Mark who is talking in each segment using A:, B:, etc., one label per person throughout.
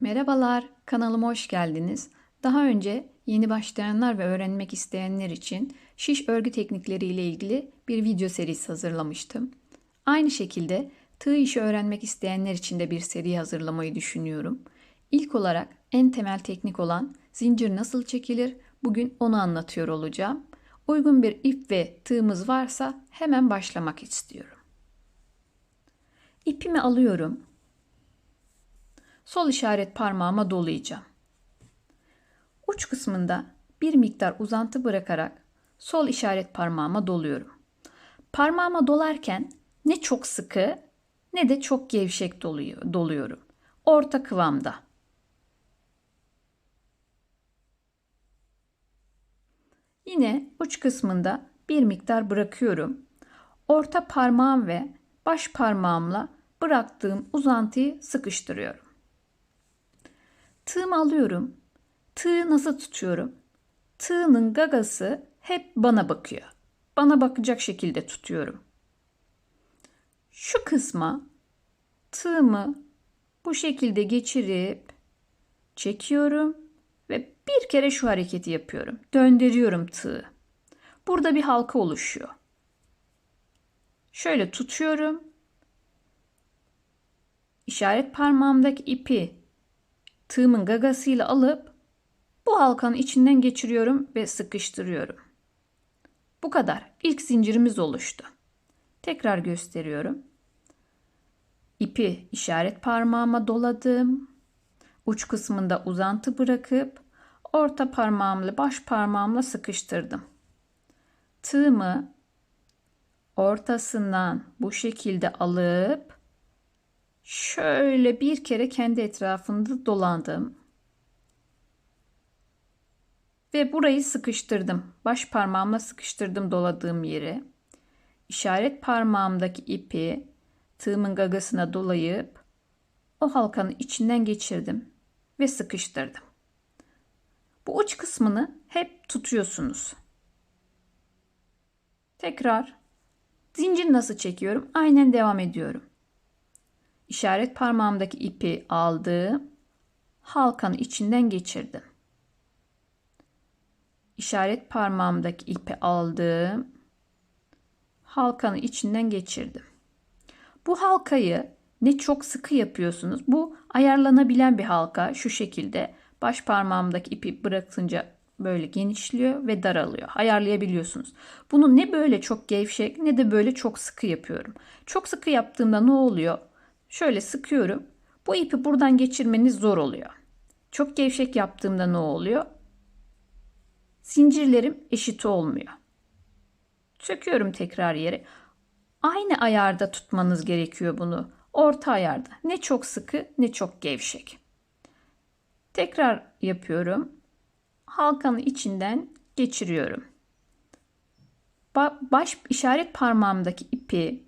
A: Merhabalar, kanalıma hoş geldiniz. Daha önce yeni başlayanlar ve öğrenmek isteyenler için şiş örgü teknikleri ile ilgili bir video serisi hazırlamıştım. Aynı şekilde tığ işi öğrenmek isteyenler için de bir seri hazırlamayı düşünüyorum. İlk olarak en temel teknik olan zincir nasıl çekilir bugün onu anlatıyor olacağım. Uygun bir ip ve tığımız varsa hemen başlamak istiyorum. İpimi alıyorum sol işaret parmağıma dolayacağım. Uç kısmında bir miktar uzantı bırakarak sol işaret parmağıma doluyorum. Parmağıma dolarken ne çok sıkı ne de çok gevşek doluyorum. Orta kıvamda. Yine uç kısmında bir miktar bırakıyorum. Orta parmağım ve baş parmağımla bıraktığım uzantıyı sıkıştırıyorum. Tığımı alıyorum. Tığı nasıl tutuyorum? Tığının gagası hep bana bakıyor. Bana bakacak şekilde tutuyorum. Şu kısma tığımı bu şekilde geçirip çekiyorum ve bir kere şu hareketi yapıyorum. Döndürüyorum tığı. Burada bir halka oluşuyor. Şöyle tutuyorum. İşaret parmağımdaki ipi tığımın gagasıyla alıp bu halkanın içinden geçiriyorum ve sıkıştırıyorum. Bu kadar. İlk zincirimiz oluştu. Tekrar gösteriyorum. İpi işaret parmağıma doladım. Uç kısmında uzantı bırakıp orta parmağımla baş parmağımla sıkıştırdım. Tığımı ortasından bu şekilde alıp Şöyle bir kere kendi etrafında dolandım. Ve burayı sıkıştırdım. Baş parmağımla sıkıştırdım doladığım yeri. İşaret parmağımdaki ipi tığımın gagasına dolayıp o halkanın içinden geçirdim ve sıkıştırdım. Bu uç kısmını hep tutuyorsunuz. Tekrar zincir nasıl çekiyorum? Aynen devam ediyorum işaret parmağımdaki ipi aldım. Halkanın içinden geçirdim. İşaret parmağımdaki ipi aldım. Halkanın içinden geçirdim. Bu halkayı ne çok sıkı yapıyorsunuz. Bu ayarlanabilen bir halka şu şekilde. Baş parmağımdaki ipi bırakınca böyle genişliyor ve daralıyor. Ayarlayabiliyorsunuz. Bunu ne böyle çok gevşek ne de böyle çok sıkı yapıyorum. Çok sıkı yaptığımda ne oluyor? Şöyle sıkıyorum. Bu ipi buradan geçirmeniz zor oluyor. Çok gevşek yaptığımda ne oluyor? Zincirlerim eşit olmuyor. Söküyorum tekrar yere. Aynı ayarda tutmanız gerekiyor bunu. Orta ayarda. Ne çok sıkı ne çok gevşek. Tekrar yapıyorum. Halkanın içinden geçiriyorum. Baş işaret parmağımdaki ipi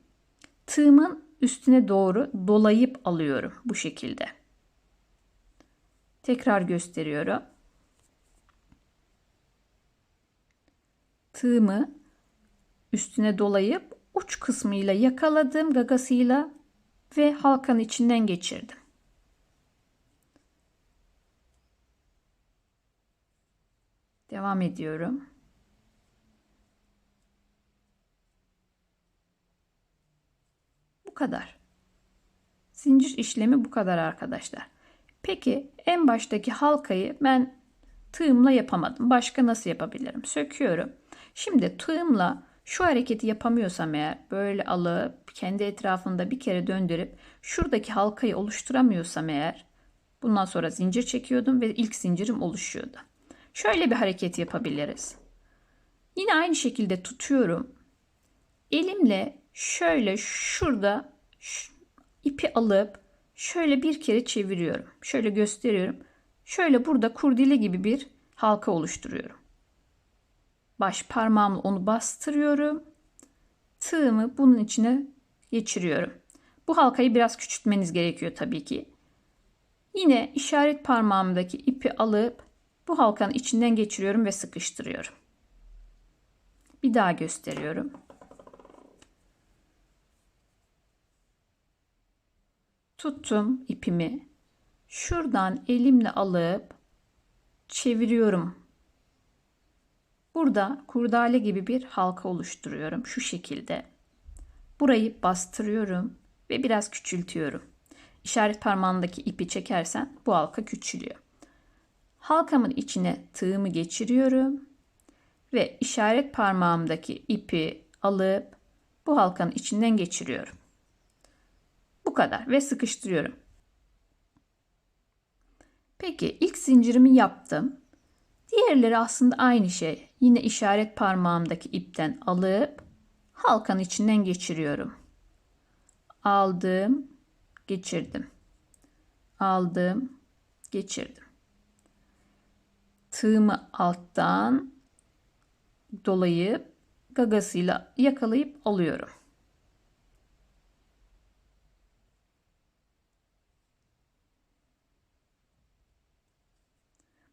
A: tığımın üstüne doğru dolayıp alıyorum bu şekilde. Tekrar gösteriyorum. Tığımı üstüne dolayıp uç kısmıyla yakaladım gagasıyla ve halkanın içinden geçirdim. Devam ediyorum. kadar. Zincir işlemi bu kadar arkadaşlar. Peki en baştaki halkayı ben tığımla yapamadım. Başka nasıl yapabilirim? Söküyorum. Şimdi tığımla şu hareketi yapamıyorsam eğer böyle alıp kendi etrafında bir kere döndürüp şuradaki halkayı oluşturamıyorsam eğer bundan sonra zincir çekiyordum ve ilk zincirim oluşuyordu. Şöyle bir hareket yapabiliriz. Yine aynı şekilde tutuyorum. Elimle şöyle şurada ipi alıp şöyle bir kere çeviriyorum. Şöyle gösteriyorum. Şöyle burada kurdile gibi bir halka oluşturuyorum. Baş parmağımla onu bastırıyorum. Tığımı bunun içine geçiriyorum. Bu halkayı biraz küçültmeniz gerekiyor tabii ki. Yine işaret parmağımdaki ipi alıp bu halkanın içinden geçiriyorum ve sıkıştırıyorum. Bir daha gösteriyorum. tuttum ipimi. Şuradan elimle alıp çeviriyorum. Burada kurdale gibi bir halka oluşturuyorum şu şekilde. Burayı bastırıyorum ve biraz küçültüyorum. İşaret parmağındaki ipi çekersen bu halka küçülüyor. Halkamın içine tığımı geçiriyorum ve işaret parmağımdaki ipi alıp bu halkanın içinden geçiriyorum. Bu kadar ve sıkıştırıyorum. Peki ilk zincirimi yaptım. Diğerleri aslında aynı şey. Yine işaret parmağımdaki ipten alıp halkanın içinden geçiriyorum. Aldım, geçirdim. Aldım, geçirdim. Tığımı alttan dolayıp gagasıyla yakalayıp alıyorum.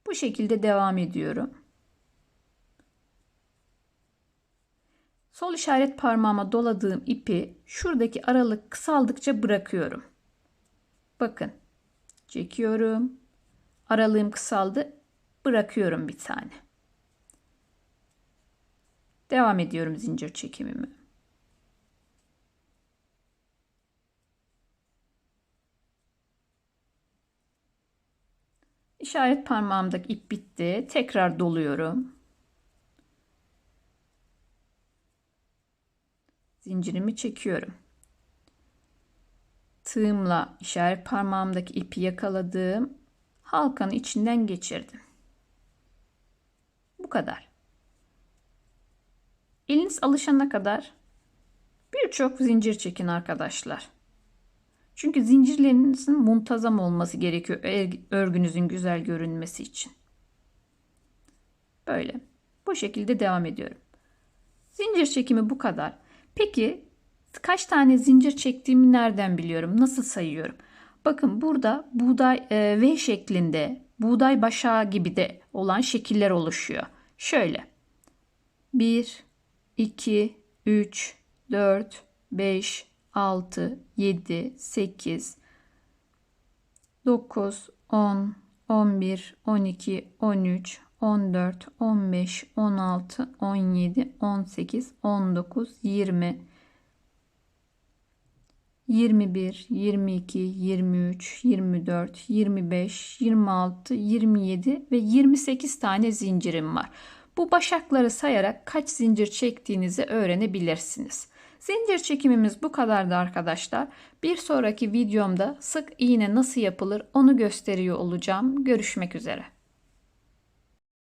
A: Bu şekilde devam ediyorum. Sol işaret parmağıma doladığım ipi şuradaki aralık kısaldıkça bırakıyorum. Bakın. Çekiyorum. Aralığım kısaldı. Bırakıyorum bir tane. Devam ediyorum zincir çekimimi. İşaret parmağımdaki ip bitti. Tekrar doluyorum. Zincirimi çekiyorum. Tığımla işaret parmağımdaki ipi yakaladım. halkanın içinden geçirdim. Bu kadar. Eliniz alışana kadar birçok zincir çekin arkadaşlar. Çünkü zincirlerinizin muntazam olması gerekiyor e, örgünüzün güzel görünmesi için. Böyle. Bu şekilde devam ediyorum. Zincir çekimi bu kadar. Peki kaç tane zincir çektiğimi nereden biliyorum? Nasıl sayıyorum? Bakın burada buğday e, V şeklinde buğday başağı gibi de olan şekiller oluşuyor. Şöyle 1, 2, 3, 4, 5, 6, 7, 8, 9, 10, 11, 12, 13, 14, 15, 16, 17, 18, 19, 20, 21, 22, 23, 24, 25, 26, 27 ve 28 tane zincirim var. Bu başakları sayarak kaç zincir çektiğinizi öğrenebilirsiniz. Zincir çekimimiz bu kadardı arkadaşlar. Bir sonraki videomda sık iğne nasıl yapılır onu gösteriyor olacağım. Görüşmek üzere.